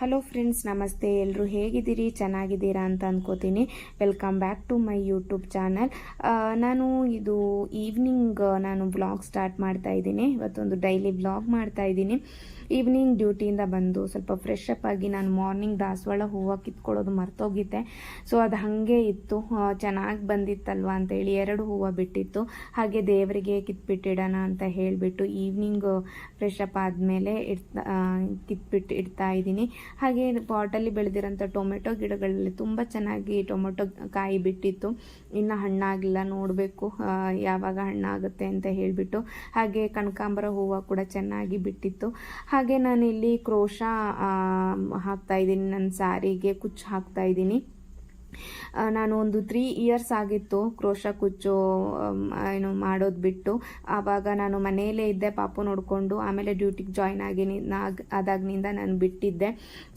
Hello friends ನಮಸ್ತೆ. ಎಲ್ಲರೂ ಹೇಗಿದ್ದೀರಿ? ಚೆನ್ನಾಗಿದ್ದೀರಾ ಅಂತ ಅಂದ್ಕೋತೀನಿ welcome back to my YouTube channel ನಾನು ಇದು ಈವ್ನಿಂಗ್ ನಾನು ಬ್ಲಾಗ್ ಸ್ಟಾರ್ಟ್ ಮಾಡ್ತಾ ಇದ್ದೀನಿ. ಇವತ್ತೊಂದು ಡೈಲಿ ಬ್ಲಾಗ್ ಮಾಡ್ತಾ ಇದ್ದೀನಿ. ಈವ್ನಿಂಗ್ ಡ್ಯೂಟಿಯಿಂದ ಬಂದು ಸ್ವಲ್ಪ ಫ್ರೆಶ್ ಅಪ್ ಆಗಿ ನಾನು ಮಾರ್ನಿಂಗ್ ದಾಸವಾಳ ಹೂವು ಕಿತ್ಕೊಳ್ಳೋದು ಮರ್ತೋಗಿದ್ದೆ. ಸೊ ಅದು ಹಾಗೆ ಇತ್ತು. ಚೆನ್ನಾಗಿ ಬಂದಿತ್ತಲ್ವ ಅಂತೇಳಿ ಎರಡು ಹೂವು ಬಿಟ್ಟಿತ್ತು. ಹಾಗೆ ದೇವರಿಗೆ ಕಿತ್ಬಿಟ್ಟಿಡೋಣ ಅಂತ ಹೇಳಿಬಿಟ್ಟು ಈವ್ನಿಂಗ್ ಫ್ರೆಶ್ ಆದಮೇಲೆ ಇಡ್ತಾ ಕಿತ್ಬಿಟ್ಟು ಇಡ್ತಾ ಇದ್ದೀನಿ. ಹಾಗೆ ಪಾಟಲ್ಲಿ ಬೆಳೆದಿರೋಂಥ ಟೊಮೆಟೊ ಗಿಡಗಳಲ್ಲಿ ತುಂಬ ಚೆನ್ನಾಗಿ ಟೊಮೆಟೊ ಕಾಯಿ ಬಿಟ್ಟಿತ್ತು. ಇನ್ನು ಹಣ್ಣಾಗಿಲ್ಲ ನೋಡಬೇಕು ಯಾವಾಗ ಹಣ್ಣಾಗುತ್ತೆ ಅಂತ ಹೇಳಿಬಿಟ್ಟು. ಹಾಗೆ ಕನಕಾಂಬರ ಹೂವು ಕೂಡ ಚೆನ್ನಾಗಿ ಬಿಟ್ಟಿತ್ತು. ಹಾಗೆ ನಾನಿಲ್ಲಿ ಕ್ರೋಶ ಹಾಕ್ತಾ ಇದ್ದೀನಿ. ನನ್ನ ಸಾರಿಗೆ ಕುಚ್ಚು ಹಾಕ್ತಾ ಇದ್ದೀನಿ. ಆ, ನಾನು ಒಂದು ತ್ರೀ ಇಯರ್ಸ್ ಆಗಿತ್ತು ಕ್ರೋಶ ಕುಚ್ಚು ಏನು ಮಾಡೋದು ಬಿಟ್ಟು. ಆವಾಗ ನಾನು ಮನೆಯಲ್ಲೇ ಇದ್ದೆ ಪಾಪು ನೋಡಿಕೊಂಡು. ಆಮೇಲೆ ಡ್ಯೂಟಿಗೆ ಜಾಯ್ನ್ ಆಗಿ ಅದಾಗಿನಿಂದ ನಾನು ಬಿಟ್ಟಿದ್ದೆ.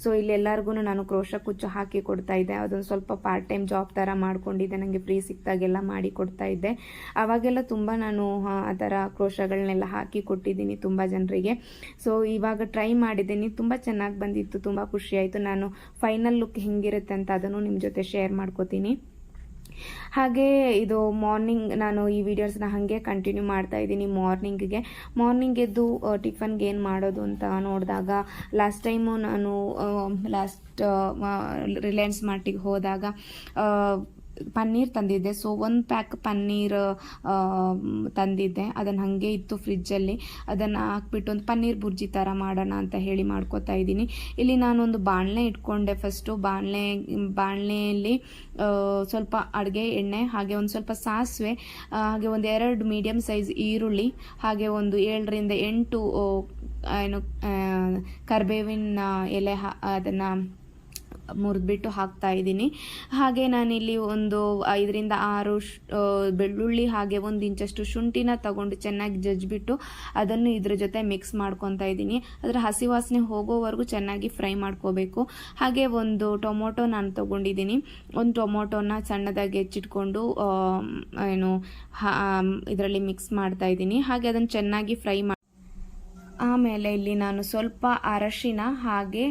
ಸೊ ಇಲ್ಲೆಲ್ಲರಿಗೂ ನಾನು ಕ್ರೋಶ ಕುಚ್ಚು ಹಾಕಿ ಕೊಡ್ತಾ ಇದ್ದೆ. ಅದೊಂದು ಸ್ವಲ್ಪ ಪಾರ್ಟ್ ಟೈಮ್ ಜಾಬ್ ಥರ ಮಾಡ್ಕೊಂಡಿದ್ದೆ. ನನಗೆ ಫ್ರೀ ಸಿಕ್ತಾಗೆಲ್ಲ ಮಾಡಿ ಕೊಡ್ತಾ ಇದ್ದೆ. ಆವಾಗೆಲ್ಲ ತುಂಬ ನಾನು ಆ, ಥರ ಕ್ರೋಶಗಳನ್ನೆಲ್ಲ ಹಾಕಿ ಕೊಟ್ಟಿದ್ದೀನಿ ತುಂಬ ಜನರಿಗೆ. ಸೊ ಇವಾಗ ಟ್ರೈ ಮಾಡಿದ್ದೀನಿ. ತುಂಬ ಚೆನ್ನಾಗಿ ಬಂದಿತ್ತು ತುಂಬ ಖುಷಿಯಾಯಿತು ನಾನು ಫೈನಲ್ ಲುಕ್ ಹೆಂಗಿರುತ್ತೆ ಅಂತ ಅದನ್ನು ನಿಮ್ಮ ಜೊತೆ ಶೇರ್ ಮಾಡ್ಕೋತೀನಿ. ಹಾಗೆ ಇದು ಮಾರ್ನಿಂಗ್ ನಾನು ಈ ವಿಡಿಯೋಸ್ನ ಹಾಗೆ ಕಂಟಿನ್ಯೂ ಮಾಡ್ತಾ ಇದ್ದೀನಿ ಮಾರ್ನಿಂಗಿಗೆ ಮಾರ್ನಿಂಗ್ ಎದ್ದು ಟಿಫನ್ಗೆ ಏನು ಮಾಡೋದು ಅಂತ ನೋಡಿದಾಗ ಲಾಸ್ಟ್ ಟೈಮು ನಾನು ಲಾಸ್ಟ್ ರಿಲಯನ್ಸ್ ಮಾರ್ಟಿಗೆ ಹೋದಾಗ ಪನ್ನೀರ್ ತಂದಿದ್ದೆ. ಸೊ ಒಂದು ಪ್ಯಾಕ್ ಪನ್ನೀರ್ ತಂದಿದ್ದೆ. ಅದನ್ನು ಹಾಗೆ ಇತ್ತು ಫ್ರಿಜ್ಜಲ್ಲಿ ಅದನ್ನು ಹಾಕ್ಬಿಟ್ಟು ಒಂದು ಪನ್ನೀರ್ ಬುರ್ಜಿ ಥರ ಮಾಡೋಣ ಅಂತ ಹೇಳಿ ಮಾಡ್ಕೋತಾ ಇದ್ದೀನಿ. ಇಲ್ಲಿ ನಾನೊಂದು ಬಾಣಲೆ ಇಟ್ಕೊಂಡೆ ಫಸ್ಟು ಬಾಣಲೆ, ಬಾಣಲೆಯಲ್ಲಿ ಸ್ವಲ್ಪ ಅಡುಗೆ ಎಣ್ಣೆ, ಹಾಗೆ ಒಂದು ಸ್ವಲ್ಪ ಸಾಸಿವೆ ಹಾಗೆ ಒಂದು ಎರಡು ಮೀಡಿಯಮ್ ಸೈಜ್ ಈರುಳ್ಳಿ, ಹಾಗೆ ಒಂದು ಏಳರಿಂದ ಎಂಟು ಏನು ಕರ್ಬೇವಿನ ಎಲೆ ಅದನ್ನು ಮುರಿದ್ಬಿಟ್ಟು ಹಾಕ್ತಾ ಇದ್ದೀನಿ. ಹಾಗೆ ನಾನಿಲ್ಲಿ ಒಂದು ಐದರಿಂದ ಆರು ಬೆಳ್ಳುಳ್ಳಿ ಹಾಗೆ ಒಂದು ಇಂಚಷ್ಟು ಶುಂಠಿನ ತಗೊಂಡು ಚೆನ್ನಾಗಿ ಜಜ್ಜಿಬಿಟ್ಟು ಅದನ್ನು ಇದ್ರ ಜೊತೆ ಮಿಕ್ಸ್ ಮಾಡ್ಕೊತಾ ಇದ್ದೀನಿ. ಅದರ ಹಸಿ ವಾಸನೆ ಹೋಗೋವರೆಗೂ ಚೆನ್ನಾಗಿ ಫ್ರೈ ಮಾಡ್ಕೋಬೇಕು. ಹಾಗೆ ಒಂದು ಟೊಮೊಟೊ ನಾನು ತಗೊಂಡಿದ್ದೀನಿ. ಒಂದು ಟೊಮೊಟೊನ ಸಣ್ಣದಾಗಿ ಹೆಚ್ಚಿಟ್ಕೊಂಡು ಏನು ಇದರಲ್ಲಿ ಮಿಕ್ಸ್ ಮಾಡ್ತಾ ಇದ್ದೀನಿ. ಹಾಗೆ ಅದನ್ನು ಚೆನ್ನಾಗಿ ಫ್ರೈ ಆಮೇಲೆ ಇಲ್ಲಿ ನಾನು ಸ್ವಲ್ಪ ಅರಶಿನ ಹಾಗೆ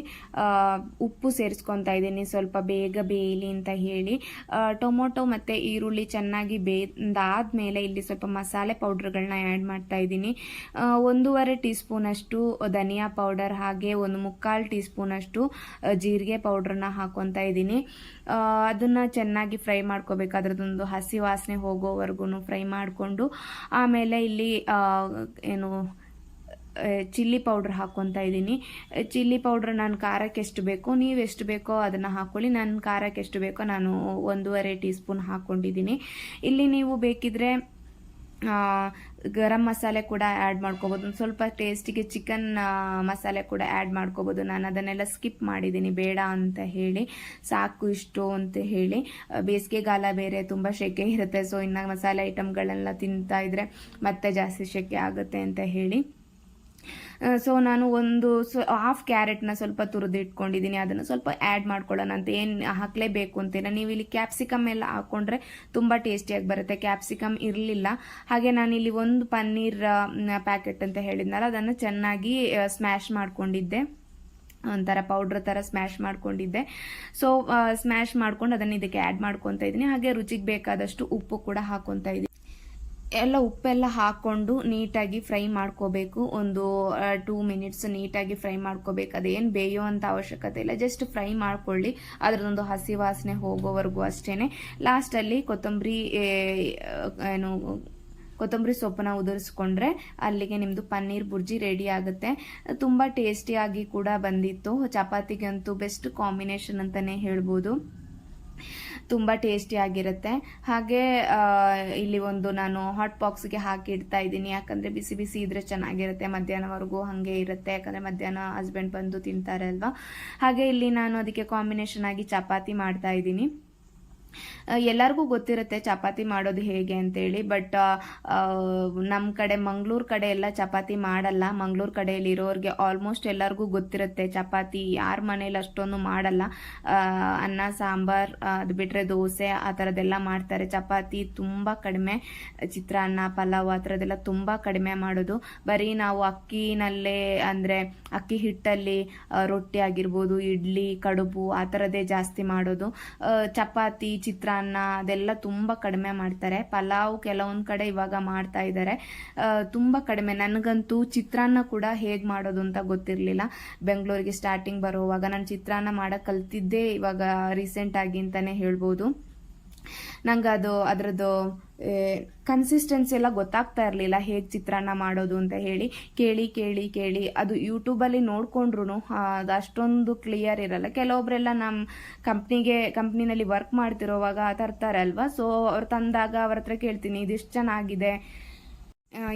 ಉಪ್ಪು ಸೇರಿಸ್ಕೊತಾ ಇದ್ದೀನಿ. ಸ್ವಲ್ಪ ಬೇಗ ಬೇಯಲಿ ಅಂತ ಹೇಳಿ. ಟೊಮೊಟೊ ಮತ್ತು ಈರುಳ್ಳಿ ಚೆನ್ನಾಗಿ ಬೇಯ್ದಾದ್ಮೇಲೆ ಇಲ್ಲಿ ಸ್ವಲ್ಪ ಮಸಾಲೆ ಪೌಡ್ರ್ಗಳನ್ನ ಆ್ಯಡ್ ಮಾಡ್ತಾ ಇದ್ದೀನಿ. ಒಂದೂವರೆ ಟೀ ಸ್ಪೂನಷ್ಟು ಧನಿಯಾ ಪೌಡರ್ ಹಾಗೆ ಒಂದು ಮುಕ್ಕಾಲು ಟೀ ಸ್ಪೂನಷ್ಟು ಜೀರಿಗೆ ಪೌಡ್ರನ್ನ ಹಾಕೊತಾ ಇದ್ದೀನಿ. ಅದನ್ನು ಅದನ್ನ ಚೆನ್ನಾಗಿ ಫ್ರೈ ಮಾಡ್ಕೋಬೇಕು. ಅದರದೊಂದು ಹಸಿ ವಾಸನೆ ಹೋಗೋವರೆಗೂ ಫ್ರೈ ಮಾಡಿಕೊಂಡು, ಆಮೇಲೆ ಇಲ್ಲಿ ಏನು ಚಿಲ್ಲಿ ಪೌಡ್ರ್ ಹಾಕ್ಕೊತಾ ಇದ್ದೀನಿ. ಚಿಲ್ಲಿ ಪೌಡ್ರ್ ನಾನು ಖಾರಕ್ಕೆ ಎಷ್ಟು ಬೇಕೋ, ನೀವು ಎಷ್ಟು ಬೇಕೋ ಅದನ್ನು ಹಾಕ್ಕೊಳ್ಳಿ ನನ್ನ ಖಾರಕ್ಕೆ ಎಷ್ಟು ಬೇಕೋ ನಾನು ಒಂದೂವರೆ ಟೀ ಸ್ಪೂನ್ ಹಾಕ್ಕೊಂಡಿದ್ದೀನಿ ಇಲ್ಲಿ ನೀವು ಬೇಕಿದ್ರೆ ಗರಂ ಮಸಾಲೆ ಕೂಡ ಆ್ಯಡ್ ಮಾಡ್ಕೋಬೋದು. ಒಂದು ಸ್ವಲ್ಪ ಟೇಸ್ಟಿಗೆ ಚಿಕನ್ ಮಸಾಲೆ ಕೂಡ ಆ್ಯಡ್ ಮಾಡ್ಕೋಬೋದು. ನಾನು ಅದನ್ನೆಲ್ಲ ಸ್ಕಿಪ್ ಮಾಡಿದ್ದೀನಿ. ಬೇಡ ಅಂತ ಹೇಳಿ. ಸಾಕು ಇಷ್ಟು ಅಂತ ಹೇಳಿ. ಬೇಸಿಗೆಗಾಲ ಬೇರೆ ತುಂಬ ಸೆಕೆ ಇರುತ್ತೆ. ಸೊ ಇನ್ನು ಮಸಾಲೆ ಐಟಮ್ಗಳನ್ನೆಲ್ಲ ತಿಂತಾ ಇದ್ರೆ ಮತ್ತೆ ಜಾಸ್ತಿ ಸೆಕೆ ಆಗುತ್ತೆ ಅಂತ ಹೇಳಿ. ಸೊ ನಾನು ಒಂದು ಸ್ವ ಹಾಫ್ ಕ್ಯಾರೆಟ್ನ ಸ್ವಲ್ಪ ತುರಿದು ಇಟ್ಕೊಂಡಿದ್ದೀನಿ ಅದನ್ನು ಸ್ವಲ್ಪ ಆ್ಯಡ್ ಮಾಡ್ಕೊಳ್ಳೋಣ ಅಂತ. ಏನು ಹಾಕಲೇಬೇಕು ಅಂತಿಲ್ಲ ನೀವು ಇಲ್ಲಿ ಕ್ಯಾಪ್ಸಿಕಮ್ ಎಲ್ಲ ಹಾಕ್ಕೊಂಡ್ರೆ ತುಂಬ ಟೇಸ್ಟಿಯಾಗಿ ಬರುತ್ತೆ. ಕ್ಯಾಪ್ಸಿಕಮ್ ಇರಲಿಲ್ಲ. ಹಾಗೆ ನಾನು ಇಲ್ಲಿ ಒಂದು ಪನ್ನೀರ್ ಪ್ಯಾಕೆಟ್ ಅಂತ ಹೇಳಿದ್ನಲ್ಲ, ಅದನ್ನು ಚೆನ್ನಾಗಿ ಸ್ಮ್ಯಾಶ್ ಮಾಡ್ಕೊಂಡಿದ್ದೆ. ಒಂಥರ ಪೌಡ್ರ್ ಥರ ಸ್ಮ್ಯಾಶ್ ಮಾಡ್ಕೊಂಡಿದ್ದೆ. ಸೊ ಸ್ಮ್ಯಾಶ್ ಮಾಡ್ಕೊಂಡು ಅದನ್ನು ಇದಕ್ಕೆ ಆ್ಯಡ್ ಮಾಡ್ಕೊತಾ ಇದ್ದೀನಿ ಹಾಗೆ ರುಚಿಗೆ ಬೇಕಾದಷ್ಟು ಉಪ್ಪು ಕೂಡ ಹಾಕೊತಾ ಇದ್ದೀನಿ ಎಲ್ಲ ಉಪ್ಪೆಲ್ಲ ಹಾಕ್ಕೊಂಡು ನೀಟಾಗಿ ಫ್ರೈ ಮಾಡ್ಕೋಬೇಕು. ಒಂದು ಟೂ ಮಿನಿಟ್ಸ್ ನೀಟಾಗಿ ಫ್ರೈ ಮಾಡ್ಕೋಬೇಕು. ಅದೇನು ಬೇಯೋ ಅಂತ ಅವಶ್ಯಕತೆ ಇಲ್ಲ. ಜಸ್ಟ್ ಫ್ರೈ ಮಾಡ್ಕೊಳ್ಳಿ. ಅದರದೊಂದು ಹಸಿ ವಾಸನೆ ಹೋಗೋವರೆಗೂ ಅಷ್ಟೇ ಲಾಸ್ಟಲ್ಲಿ ಕೊತ್ತಂಬರಿ ಏನು, ಕೊತ್ತಂಬರಿ ಸೊಪ್ಪನ್ನ ಉದುರಿಸ್ಕೊಂಡ್ರೆ ಅಲ್ಲಿಗೆ ನಿಮ್ಮದು ಪನ್ನೀರ್ ಬುರ್ಜಿ ರೆಡಿ ಆಗುತ್ತೆ. ತುಂಬ ಟೇಸ್ಟಿಯಾಗಿ ಕೂಡ ಬಂದಿತ್ತು. ಚಪಾತಿಗಂತೂ ಬೆಸ್ಟ್ ಕಾಂಬಿನೇಷನ್ ಅಂತಲೇ ಹೇಳ್ಬೋದು. ತುಂಬ ಟೇಸ್ಟಿಯಾಗಿರುತ್ತೆ ಹಾಗೆ ಇಲ್ಲಿ ಒಂದು ನಾನು ಹಾಟ್ ಬಾಕ್ಸ್ಗೆ ಹಾಕಿ ಇಡ್ತಾ ಇದ್ದೀನಿ. ಯಾಕಂದರೆ ಬಿಸಿ ಬಿಸಿ ಇದ್ರೆ ಚೆನ್ನಾಗಿರುತ್ತೆ. ಮಧ್ಯಾಹ್ನವರೆಗೂ ಹಾಗೆ ಇರುತ್ತೆ. ಯಾಕಂದರೆ ಮಧ್ಯಾಹ್ನ ಹಸ್ಬೆಂಡ್ ಬಂದು ತಿಂತಾರೆ ಅಲ್ವಾ? ಹಾಗೆ ಇಲ್ಲಿ ನಾನು ಅದಕ್ಕೆ ಕಾಂಬಿನೇಷನ್ ಆಗಿ ಚಪಾತಿ ಮಾಡ್ತಾ ಇದ್ದೀನಿ. ಎಲ್ಲರಿಗೂ ಗೊತ್ತಿರುತ್ತೆ ಚಪಾತಿ ಮಾಡೋದು ಹೇಗೆ ಅಂತೇಳಿ ಬಟ್ ನಮ್ಮ ಕಡೆ ಮಂಗಳೂರು ಕಡೆ ಎಲ್ಲ ಚಪಾತಿ ಮಾಡಲ್ಲ. ಮಂಗಳೂರು ಕಡೆಯಲ್ಲಿ ಇರೋರಿಗೆ ಆಲ್ಮೋಸ್ಟ್ ಎಲ್ಲರಿಗೂ ಗೊತ್ತಿರುತ್ತೆ ಚಪಾತಿ ಯಾರ ಮನೇಲಿ ಅಷ್ಟೊಂದು ಮಾಡಲ್ಲ. ಅನ್ನ, ಸಾಂಬಾರ್ ಅದು ಬಿಟ್ಟರೆ ದೋಸೆ ಆ ಥರದ್ದೆಲ್ಲ ಮಾಡ್ತಾರೆ. ಚಪಾತಿ ತುಂಬ ಕಡಿಮೆ. ಚಿತ್ರಾನ್ನ ಪಲಾವ್ ಆ ಥರದ್ದೆಲ್ಲ ತುಂಬ ಕಡಿಮೆ ಮಾಡೋದು. ಬರೀ ನಾವು ಅಕ್ಕಿನಲ್ಲೇ ಅಂದರೆ ಅಕ್ಕಿ ಹಿಟ್ಟಲ್ಲಿ ರೊಟ್ಟಿ ಆಗಿರ್ಬೋದು, ಇಡ್ಲಿ, ಕಡುಬು ಆ ಥರದ್ದೇ ಜಾಸ್ತಿ ಮಾಡೋದು. ಚಪಾತಿ ಚಿತ್ರಾನ್ನ ಅದೆಲ್ಲ ತುಂಬ ಕಡಿಮೆ ಮಾಡ್ತಾರೆ. ಪಲಾವ್ ಕೆಲವೊಂದು ಕಡೆ ಇವಾಗ ಮಾಡ್ತಾ ಇದ್ದಾರೆ ತುಂಬ ಕಡಿಮೆ. ನನಗಂತೂ ಚಿತ್ರಾನ್ನ ಕೂಡ ಹೇಗೆ ಮಾಡೋದು ಅಂತ ಗೊತ್ತಿರಲಿಲ್ಲ. ಬೆಂಗಳೂರಿಗೆ ಸ್ಟಾರ್ಟಿಂಗ್ ಬರುವಾಗ ನಾನು ಚಿತ್ರಾನ್ನ ಮಾಡೋಕ್ಕೆ ಕಲ್ತಿದ್ದೇ ಇವಾಗ ರೀಸೆಂಟಾಗಿ ಅಂತಲೇ ಹೇಳ್ಬೋದು. ನಂಗೆ ಅದು ಅದರದ್ದು ಕನ್ಸಿಸ್ಟೆನ್ಸಿ ಎಲ್ಲ ಗೊತ್ತಾಗ್ತಾ ಇರಲಿಲ್ಲ, ಹೇಗೆ ಚಿತ್ರಾನ್ನ ಮಾಡೋದು ಅಂತ ಹೇಳಿ. ಕೇಳಿ ಕೇಳಿ ಕೇಳಿ, ಅದು ಯೂಟ್ಯೂಬಲ್ಲಿ ನೋಡ್ಕೊಂಡ್ರು ಅದು ಅಷ್ಟೊಂದು ಕ್ಲಿಯರ್ ಇರಲ್ಲ. ಕೆಲವೊಬ್ಬರೆಲ್ಲ ನಮ್ಮ ಕಂಪ್ನಿಗೆ ಕಂಪ್ನಿನಲ್ಲಿ ವರ್ಕ್ ಮಾಡ್ತಿರೋವಾಗ ತರ್ತಾರಲ್ವ? ಸೊ ಅವ್ರು ತಂದಾಗ ಅವ್ರ ಹತ್ರ ಕೇಳ್ತೀನಿ, ಇದಿಷ್ಟು ಚೆನ್ನಾಗಿದೆ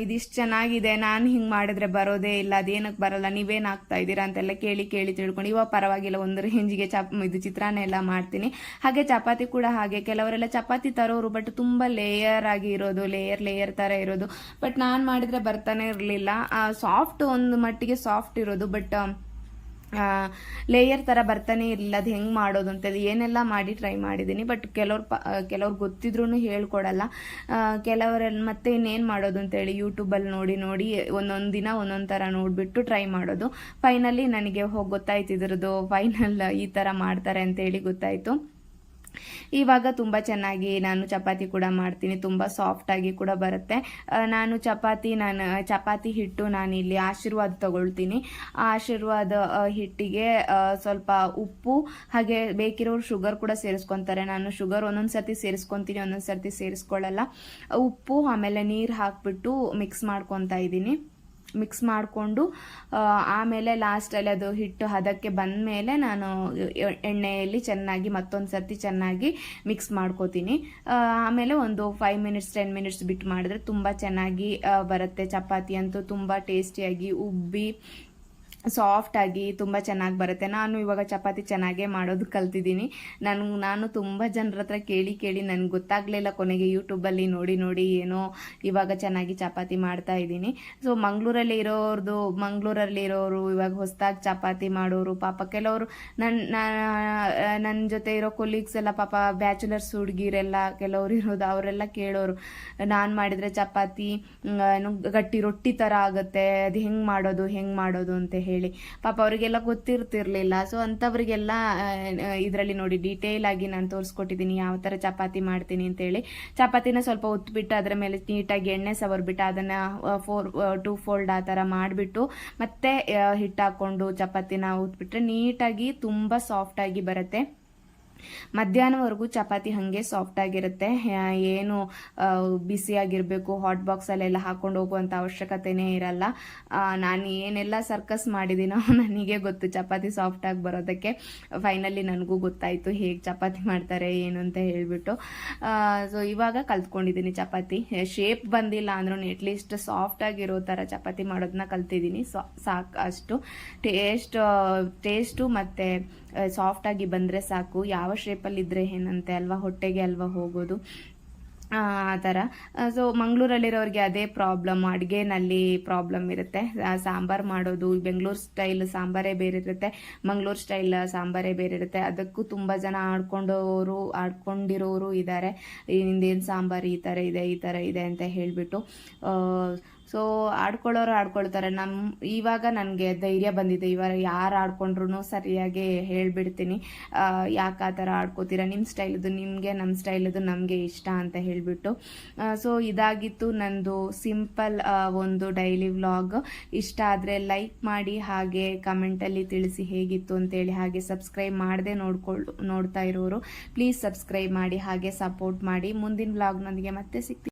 ಇದಿಷ್ಟು ಚೆನ್ನಾಗಿದೆ, ನಾನು ಹಿಂಗೆ ಮಾಡಿದ್ರೆ ಬರೋದೇ ಇಲ್ಲ ಅದೇನಕ್ಕೆ ಬರಲ್ಲ, ನೀವೇನು ಆಗ್ತಾ ಇದ್ದೀರಾ ಅಂತೆಲ್ಲ ಕೇಳಿ ಕೇಳಿ ತಿಳ್ಕೊಂಡು, ಇವಾಗ ಪರವಾಗಿಲ್ಲ, ಒಂದು ರೇಂಜಿಗೆ ಚಪ್, ಇದು ಚಿತ್ರಾನ್ನ ಎಲ್ಲ ಮಾಡ್ತೀನಿ. ಹಾಗೆ ಚಪಾತಿ ಕೂಡ ಹಾಗೆ, ಕೆಲವರೆಲ್ಲ ಚಪಾತಿ ತರೋರು ಬಟ್ ತುಂಬ ಲೇಯರ್ ಆಗಿ ಇರೋದು ಲೇಯರ್ ಲೇಯರ್ ಥರ ಇರೋದು. ಬಟ್ ನಾನು ಮಾಡಿದರೆ ಬರ್ತಾನೆ ಇರಲಿಲ್ಲ. ಸಾಫ್ಟ್ ಒಂದು ಮಟ್ಟಿಗೆ ಸಾಫ್ಟ್ ಇರೋದು ಬಟ್ ಲೇಯರ್ ಥರ ಬರ್ತಾನೆ ಇರಲಿಲ್ಲ, ಅದು ಹೆಂಗೆ ಮಾಡೋದು ಅಂತೇಳಿ ಏನೆಲ್ಲ ಮಾಡಿ ಟ್ರೈ ಮಾಡಿದ್ದೀನಿ. ಬಟ್ ಕೆಲವ್ರು ಪ ಕೆಲವ್ರು ಗೊತ್ತಿದ್ರೂ ಹೇಳ್ಕೊಡಲ್ಲ. ಕೆಲವರಲ್ಲಿ ಮತ್ತೆ ಇನ್ನೇನು ಮಾಡೋದು ಅಂತೇಳಿ ಯೂಟ್ಯೂಬಲ್ಲಿ ನೋಡಿ ನೋಡಿ, ಒಂದೊಂದು ದಿನ ಒಂದೊಂದು ಥರ ನೋಡಿಬಿಟ್ಟು ಟ್ರೈ ಮಾಡೋದು. ಫೈನಲಿ ನನಗೆ ಹೋಗಿ ಗೊತ್ತಾಯ್ತು ಇದ್ರದ್ದು ಫೈನಲ್ ಈ ಥರ ಮಾಡ್ತಾರೆ ಅಂತೇಳಿ ಗೊತ್ತಾಯಿತು. ಇವಾಗ ತುಂಬ ಚೆನ್ನಾಗಿ ನಾನು ಚಪಾತಿ ಕೂಡ ಮಾಡ್ತೀನಿ, ತುಂಬ ಸಾಫ್ಟಾಗಿ ಕೂಡ ಬರುತ್ತೆ. ನಾನು ಚಪಾತಿ ನಾನು, ಚಪಾತಿ ಹಿಟ್ಟು ನಾನು ಇಲ್ಲಿ ಆಶೀರ್ವಾದ ತಗೊಳ್ತೀನಿ. ಆಶೀರ್ವಾದ ಹಿಟ್ಟಿಗೆ ಸ್ವಲ್ಪ ಉಪ್ಪು, ಹಾಗೆ ಬೇಕಿರೋರು ಶುಗರ್ ಕೂಡ ಸೇರಿಸ್ಕೊತಾರೆ. ನಾನು ಶುಗರ್ ಒಂದೊಂದು ಸರ್ತಿ ಸೇರಿಸ್ಕೊತೀನಿ ಒಂದೊಂದು ಸರ್ತಿ ಸೇರಿಸ್ಕೊಳ್ಳಲ್ಲ. ಉಪ್ಪು, ಆಮೇಲೆ ನೀರು ಹಾಕ್ಬಿಟ್ಟು ಮಿಕ್ಸ್ ಮಾಡ್ಕೊತಾ ಇದ್ದೀನಿ. ಮಿಕ್ಸ್ ಮಾಡಿಕೊಂಡು ಆಮೇಲೆ ಲಾಸ್ಟಲ್ಲಿ ಅದು ಹಿಟ್ಟು ಹದಕ್ಕೆ ಬಂದ ಮೇಲೆ ನಾನು ಎಣ್ಣೆಯಲ್ಲಿ ಚೆನ್ನಾಗಿ ಮತ್ತೊಂದು ಸರ್ತಿ ಚೆನ್ನಾಗಿ ಮಿಕ್ಸ್ ಮಾಡ್ಕೋತೀನಿ. ಆಮೇಲೆ ಒಂದು ಫೈವ್ ಮಿನಿಟ್ಸ್ ಟೆನ್ ಮಿನಿಟ್ಸ್ ಬಿಟ್ಟು ಮಾಡಿದ್ರೆ ತುಂಬ ಚೆನ್ನಾಗಿ ಬರುತ್ತೆ. ಚಪಾತಿ ಅಂತೂ ತುಂಬ ಟೇಸ್ಟಿಯಾಗಿ ಉಬ್ಬಿ ಸಾಫ್ಟ್ ಆಗಿ ತುಂಬ ಚೆನ್ನಾಗಿ ಬರುತ್ತೆ. ನಾನು ಇವಾಗ ಚಪಾತಿ ಚೆನ್ನಾಗೇ ಮಾಡೋದು ಕಲ್ತಿದ್ದೀನಿ. ನಾನು ನಾನು ತುಂಬ ಜನರ ಹತ್ರ ಕೇಳಿ ಕೇಳಿ ನನಗೆ ಗೊತ್ತಾಗಲಿಲ್ಲ ಕೊನೆಗೆ ಯೂಟ್ಯೂಬಲ್ಲಿ ನೋಡಿ ನೋಡಿ ಏನೋ ಇವಾಗ ಚೆನ್ನಾಗಿ ಚಪಾತಿ ಮಾಡ್ತಾ ಇದ್ದೀನಿ. ಸೊ ಮಂಗಳೂರಲ್ಲಿ ಇರೋರ್ದು, ಮಂಗಳೂರಲ್ಲಿ ಇರೋರು ಇವಾಗ ಹೊಸದಾಗಿ ಚಪಾತಿ ಮಾಡೋರು, ಪಾಪ ಕೆಲವರು ನನ್ನ ನನ್ನ ಜೊತೆ ಇರೋ ಕೊಲೀಗ್ಸ್ ಎಲ್ಲ ಪಾಪ ಬ್ಯಾಚುಲರ್ಸ್ ಹುಡುಗಿರೆಲ್ಲ ಕೆಲವರು ಇರೋದು ಅವರೆಲ್ಲ ಕೇಳೋರು, ನಾನು ಮಾಡಿದರೆ ಚಪಾತಿ ಗಟ್ಟಿ ರೊಟ್ಟಿ ಥರ ಆಗುತ್ತೆ, ಅದು ಹೆಂಗೆ ಮಾಡೋದು ಹೆಂಗೆ ಮಾಡೋದು ಅಂತ ಹೇಳಿ. ಪಾಪ ಅವರಿಗೆಲ್ಲ ಗೊತ್ತಿರ್ತಿರ್ಲಿಲ್ಲ. ಸೊ ಅಂಥವ್ರಿಗೆಲ್ಲ ಇದರಲ್ಲಿ ನೋಡಿ ಡೀಟೇಲ್ ಆಗಿ ನಾನು ತೋರಿಸ್ಕೊಟ್ಟಿದ್ದೀನಿ ಯಾವ ಥರ ಚಪಾತಿ ಮಾಡ್ತೀನಿ ಅಂತೇಳಿ. ಚಪಾತಿನ ಸ್ವಲ್ಪ ಉತ್ಬಿಟ್ಟು ಅದರ ಮೇಲೆ ನೀಟಾಗಿ ಎಣ್ಣೆ ಸವರ್ಬಿಟ್ಟು ಅದನ್ನು ಫೋರ್ ಟೂ ಫೋಲ್ಡ್ ಆ ಥರ ಮಾಡಿಬಿಟ್ಟು, ಮತ್ತೆ ಹಿಟ್ಟು ಹಾಕ್ಕೊಂಡು ಚಪಾತಿನ ಉತ್ಬಿಟ್ರೆ ನೀಟಾಗಿ ತುಂಬ ಸಾಫ್ಟಾಗಿ ಬರುತ್ತೆ. ಮಧ್ಯಾಹ್ನವರೆಗೂ ಚಪಾತಿ ಹಾಗೆ ಸಾಫ್ಟ್ ಆಗಿರುತ್ತೆ. ಏನು ಬಿಸಿಯಾಗಿರಬೇಕು ಹಾಟ್ ಬಾಕ್ಸಲ್ಲೆಲ್ಲ ಹಾಕೊಂಡು ಹೋಗುವಂಥ ಅವಶ್ಯಕತೆನೇ ಇರಲ್ಲ. ನಾನು ಏನೆಲ್ಲ ಸರ್ಕಸ್ ಮಾಡಿದ್ದೀನೋ ನನಗೆ ಗೊತ್ತು ಚಪಾತಿ ಸಾಫ್ಟಾಗಿ ಬರೋದಕ್ಕೆ. ಫೈನಲಿ ನನಗೂ ಗೊತ್ತಾಯಿತು ಹೇಗೆ ಚಪಾತಿ ಮಾಡ್ತಾರೆ, ಏನು ಅಂತ ಹೇಳಿಬಿಟ್ಟು. ಸೊ ಇವಾಗ ಕಲ್ತ್ಕೊಂಡಿದ್ದೀನಿ ಚಪಾತಿ. ಶೇಪ್ ಬಂದಿಲ್ಲ ಅಂದ್ರೂ ಅಟ್ಲೀಸ್ಟ್ ಸಾಫ್ಟಾಗಿರೋ ಥರ ಚಪಾತಿ ಮಾಡೋದನ್ನ ಕಲ್ತಿದ್ದೀನಿ ಸಾಕು ಅಷ್ಟು. ಟೇಸ್ಟ್ ಟೇಸ್ಟು ಮತ್ತು ಸಾಫ್ಟಾಗಿ ಬಂದರೆ ಸಾಕು. ಯಾವ ಶೇಪಲ್ಲಿ ಇದ್ದರೆ ಏನಂತೆ ಅಲ್ವಾ? ಹೊಟ್ಟೆಗೆ ಅಲ್ವಾ ಹೋಗೋದು? ಆ ಥರ. ಸೊ ಮಂಗಳೂರಲ್ಲಿರೋರಿಗೆ ಅದೇ ಪ್ರಾಬ್ಲಮ್ ಅಡುಗೆನಲ್ಲಿ ಪ್ರಾಬ್ಲಮ್ ಇರುತ್ತೆ. ಸಾಂಬಾರು ಮಾಡೋದು, ಬೆಂಗಳೂರು ಸ್ಟೈಲ್ ಸಾಂಬಾರೇ ಬೇರೆ ಇರುತ್ತೆ. ಮಂಗಳೂರು ಸ್ಟೈಲ್ ಸಾಂಬಾರೇ ಬೇರೆ ಇರುತ್ತೆ. ಅದಕ್ಕೂ ತುಂಬ ಜನ ಆಡ್ಕೊಂಡವರು ಆಡ್ಕೊಂಡಿರೋರು ಇದ್ದಾರೆ ಇಂದೇನು ಸಾಂಬಾರು ಈ ಥರ ಇದೆ, ಈ ಥರ ಇದೆ ಅಂತ ಹೇಳಿಬಿಟ್ಟು ಸೊ ಆಡ್ಕೊಳ್ಳೋರು ಆಡ್ಕೊಳ್ತಾರೆ. ನಮ್ಮ ಇವಾಗ ನನಗೆ ಧೈರ್ಯ ಬಂದಿದೆ. ಇವಾಗ ಯಾರು ಆಡ್ಕೊಂಡ್ರು ಸರಿಯಾಗಿ ಹೇಳ್ಬಿಡ್ತೀನಿ. ಯಾಕೆ ಆ ಥರ ಆಡ್ಕೋತೀರಾ? ನಿಮ್ಮ ಸ್ಟೈಲದು, ನಿಮಗೆ ನಮ್ಮ ಸ್ಟೈಲದು ನಮಗೆ ಇಷ್ಟ ಅಂತ ಹೇಳಿಬಿಟ್ಟು. ಸೊ ಇದಾಗಿತ್ತು ನಂದು ಸಿಂಪಲ್ ಒಂದು ಡೈಲಿ ವ್ಲಾಗ್. ಇಷ್ಟ ಆದರೆ ಲೈಕ್ ಮಾಡಿ, ಹಾಗೆ ಕಮೆಂಟಲ್ಲಿ ತಿಳಿಸಿ ಹೇಗಿತ್ತು ಅಂತೇಳಿ, ಹಾಗೆ ಸಬ್ಸ್ಕ್ರೈಬ್ ಮಾಡದೆ ನೋಡ್ಕೊಳ್, ನೋಡ್ತಾ ಇರೋರು, ಪ್ಲೀಸ್ ಸಬ್ಸ್ಕ್ರೈಬ್ ಮಾಡಿ, ಹಾಗೆ ಸಪೋರ್ಟ್ ಮಾಡಿ. ಮುಂದಿನ ವ್ಲಾಗ್ನೊಂದಿಗೆ ಮತ್ತೆ ಸಿಗ್ತೀನಿ.